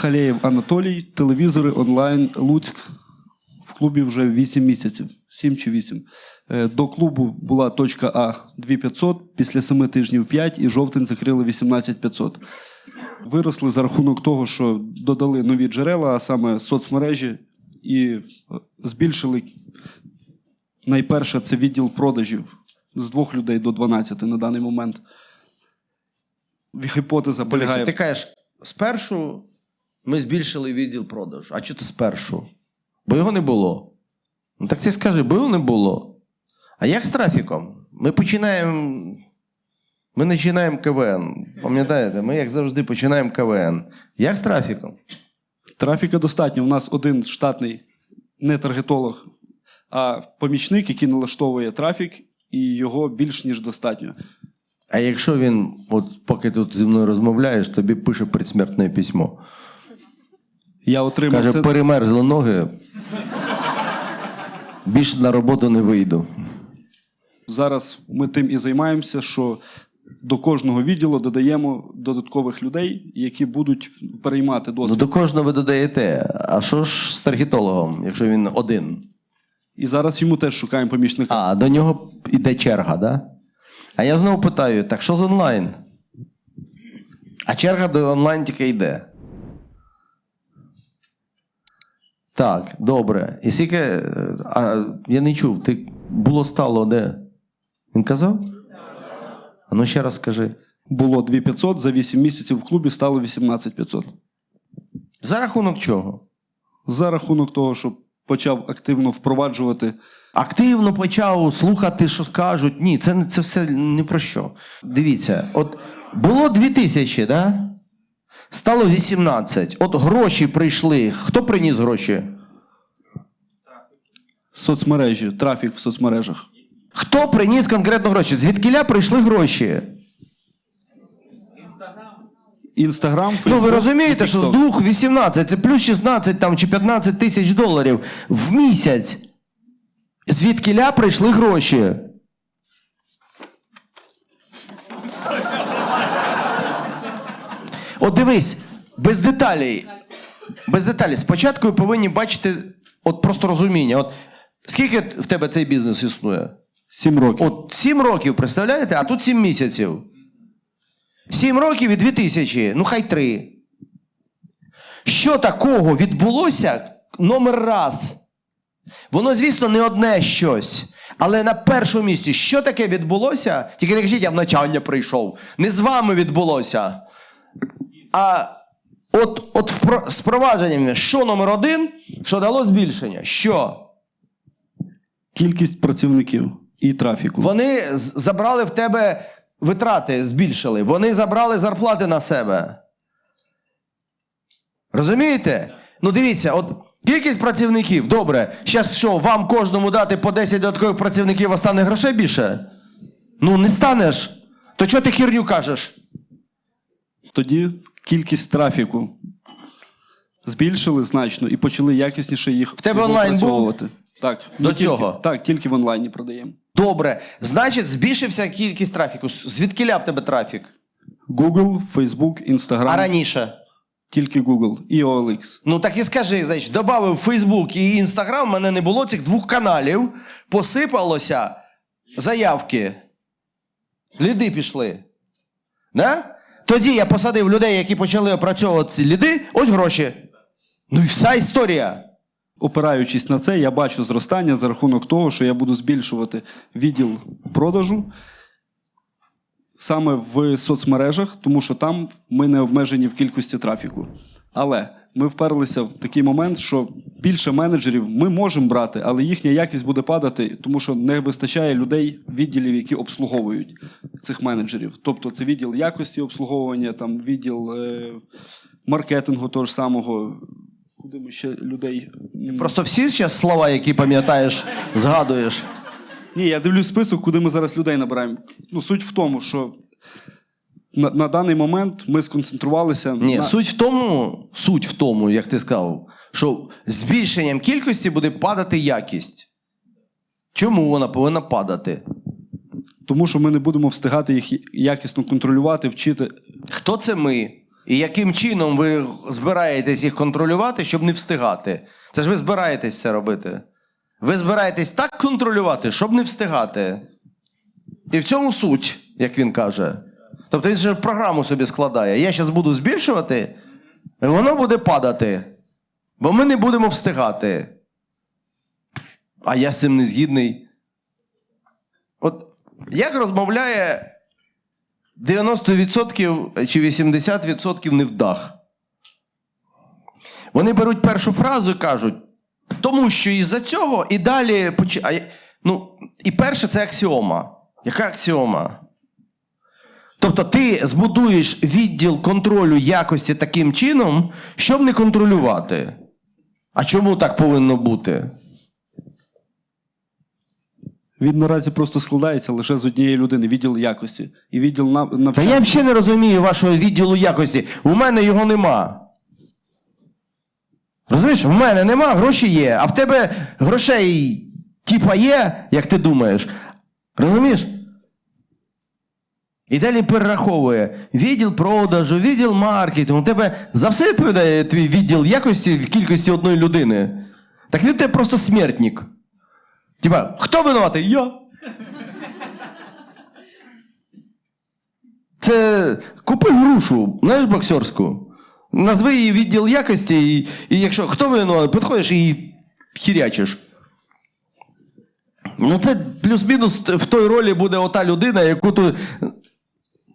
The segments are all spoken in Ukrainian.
Халєєв Анатолій, телевізори онлайн Луцьк. В клубі вже 8 місяців, 7 чи 8. Е, До клубу була точка А 2500, після 7 тижнів 5 і жовтень закрили 18500. Виросли за рахунок того, що додали нові джерела, а саме соцмережі, і е, збільшили найперше це відділ продажів з двох людей до 12 на даний момент. Гіпотеза полягає. Ти кажеш, спершу ми збільшили відділ продажу. А чого ти спершу? Бо його не було. Ну так ти скажи, бо його не було. А як з трафіком? Ми починаємо. Ми починаємо КВН. Пам'ятаєте, ми як завжди починаємо КВН. Як з трафіком? Трафіка достатньо. У нас один штатний не таргетолог, а помічник, який налаштовує трафік, і його більш ніж достатньо. А якщо він, от поки тут зі мною розмовляєш, тобі пише предсмертне письмо. Я отримав Каже, це. перемерзли ноги. Більше на роботу не вийду. Зараз ми тим і займаємося, що до кожного відділу додаємо додаткових людей, які будуть переймати досвід. Ну, до кожного ви додаєте. А що ж з таргетологом, якщо він один? І зараз йому теж шукаємо помічника. А, до нього йде черга, да? А я знову питаю: так що з онлайн? А черга до онлайн тільки йде. Так, добре. І скільки. е, А, я не чув, ти було стало де? Він казав? А ну ще раз скажи. Було 2500, за 8 місяців в клубі стало 18500. За рахунок чого? За рахунок того, що почав активно впроваджувати Активно почав слухати, що кажуть. Ні, це, не- це все не про що. Дивіться, от було 2000, да? Стало 18. От гроші прийшли. Хто приніс гроші? соцмережі, трафік в соцмережах. Хто приніс конкретно гроші? Звідкіля прийшли гроші? Інстаграм, Ну ви розумієте, що з двох 18 це плюс 16 там, чи 15 тисяч доларів в місяць. Звідкіля прийшли гроші? От дивись, без деталей. Без деталей. Спочатку ви повинні бачити от просто розуміння. От скільки в тебе цей бізнес існує? 7 років. От 7 років, представляєте? А тут 7 місяців. 7 років і 2 тисячі, ну хай 3. Що такого відбулося номер раз? Воно, звісно, не одне щось. Але на першому місці, що таке відбулося? Тільки не кажіть, я в навчання прийшов. Не з вами відбулося. А от, от з провадженнями, що номер один, що дало збільшення? Що? Кількість працівників і трафіку. Вони забрали в тебе витрати, збільшили. Вони забрали зарплати на себе. Розумієте? Ну дивіться, от кількість працівників, добре. Зараз що, вам кожному дати по 10 додаткових працівників, а стане грошей більше? Ну, не станеш. То чого ти херню кажеш? Тоді кількість трафіку збільшили значно і почали якісніше їх В тебе онлайн був? Так. До Ми тільки- цього? Так, тільки в онлайні продаємо. Добре. Значить, збільшився кількість трафіку. Звідкиля в тебе трафік? Google, Facebook, Instagram. А раніше? Тільки Google і OLX. Ну так і скажи, значить, додав Фейсбук і Інстаграм, в мене не було цих двох каналів, посипалося заявки. Ліди пішли. Да? Тоді я посадив людей, які почали опрацьовувати ліди, ось гроші. Ну і вся історія. Опираючись на це, я бачу зростання за рахунок того, що я буду збільшувати відділ продажу саме в соцмережах, тому що там ми не обмежені в кількості трафіку. Але ми вперлися в такий момент, що більше менеджерів ми можемо брати, але їхня якість буде падати, тому що не вистачає людей, відділів, які обслуговують цих менеджерів. Тобто це відділ якості обслуговування, там відділ е, маркетингу того ж самого. Куди ми ще людей Просто всі зараз слова, які пам'ятаєш, згадуєш. ні, я дивлюсь список, куди ми зараз людей набираємо. Ну, суть в тому, що на, на даний момент ми сконцентрувалися Ні, на суть в тому, суть в тому, як ти сказав, що збільшенням кількості буде падати якість. Чому вона повинна падати? тому, що ми не будемо встигати їх якісно контролювати, вчити. Хто це ми? І яким чином ви збираєтесь їх контролювати, щоб не встигати? Це ж ви збираєтесь це робити. Ви збираєтесь так контролювати, щоб не встигати. І в цьому суть, як він каже. Тобто він же програму собі складає. Я зараз буду збільшувати, і воно буде падати. Бо ми не будемо встигати. А я з цим не згідний. От як розмовляє 90% чи 80% невдах? Вони беруть першу фразу і кажуть, тому що із-за цього і далі ну, і перше це аксіома. Яка аксіома? Тобто ти збудуєш відділ контролю якості таким чином, щоб не контролювати. А чому так повинно бути? Він наразі просто складається лише з однієї людини, відділ якості. І відділ нав- Та я взагалі не розумію вашого відділу якості. У мене його нема. Розумієш, в мене нема, гроші є, а в тебе грошей типа є, як ти думаєш. Розумієш? І далі перераховує відділ продажу, відділ маркетингу. У тебе за все відповідає твій відділ якості в кількості одної людини. Так він тебе просто смертник. Типа, хто винуватий? Я. Це купи грушу, знаєш, боксерську. Назви її відділ якості, і, і якщо хто винуватий, підходиш і хірячиш. Ну, це плюс-мінус в той ролі буде ота людина, яку ти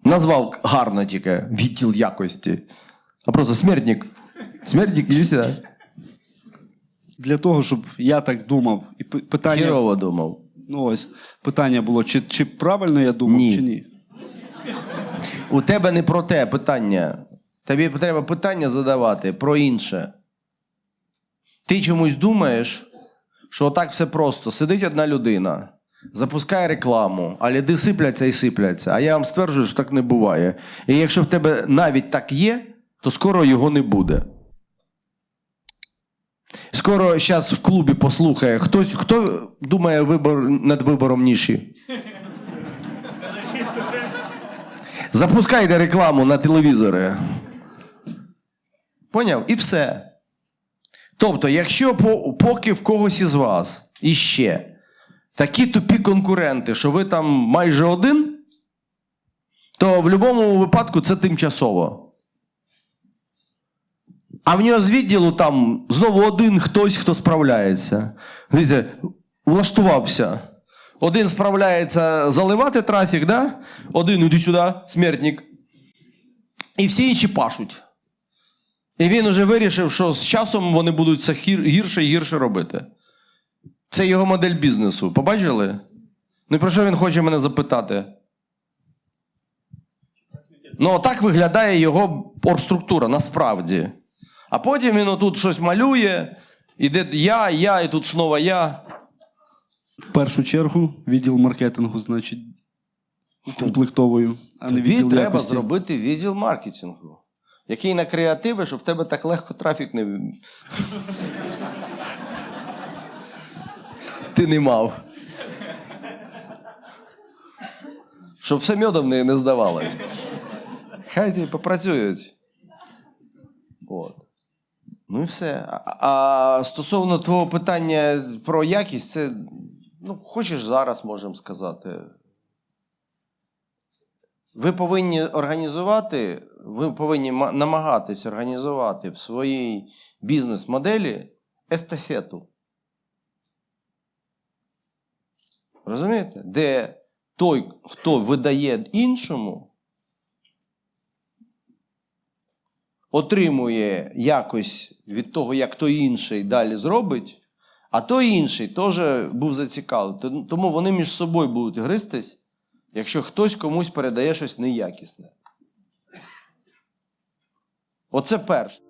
назвав гарно тільки відділ якості. А просто смертник. Смертник, іди сюди. Для того, щоб я так думав. І питання, Хірово думав. ну ось, питання було, чи, чи правильно я думав, Ні. чи ні. У тебе не про те питання. Тобі треба питання задавати про інше. Ти чомусь думаєш, що отак все просто. Сидить одна людина, запускає рекламу, а ліди сипляться і сипляться. А я вам стверджую, що так не буває. І якщо в тебе навіть так є, то скоро його не буде. Скоро зараз в клубі послухає хтось, хто думає вибор над вибором ніші. Запускайте рекламу на телевізори. Поняв? І все. Тобто, якщо поки в когось із вас іще такі тупі конкуренти, що ви там майже один, то в будь-якому випадку це тимчасово. А в нього з відділу там знову один хтось, хто справляється. Дивіться, влаштувався. Один справляється заливати трафік, да? один іди сюди, смертник. І всі інші пашуть. І він уже вирішив, що з часом вони будуть все гірше і гірше робити. Це його модель бізнесу. Побачили? Ну і про що він хоче мене запитати? Ну, так виглядає його оргструктура насправді. А потім він отут щось малює, іде я, я, і тут знову я. В першу чергу відділ маркетингу, значить, комплектовую, а не Тобі відділ треба якості. зробити відділ маркетингу, який на креативи, щоб в тебе так легко трафік не. Ти не мав. Щоб все медом не, не здавалось. Хай попрацюють. От. Ну і все. А, стосовно твого питання про якість, це. Ну, хочеш зараз можемо сказати. Ви повинні організувати, ви повинні ма- намагатись організувати в своїй бізнес-моделі естафету. Розумієте? Де той, хто видає іншому, отримує якось від того, як той інший далі зробить, а той інший теж був зацікавлений. Тому- вони між собою будуть гристись, якщо хтось комусь передає щось неякісне. Оце перше.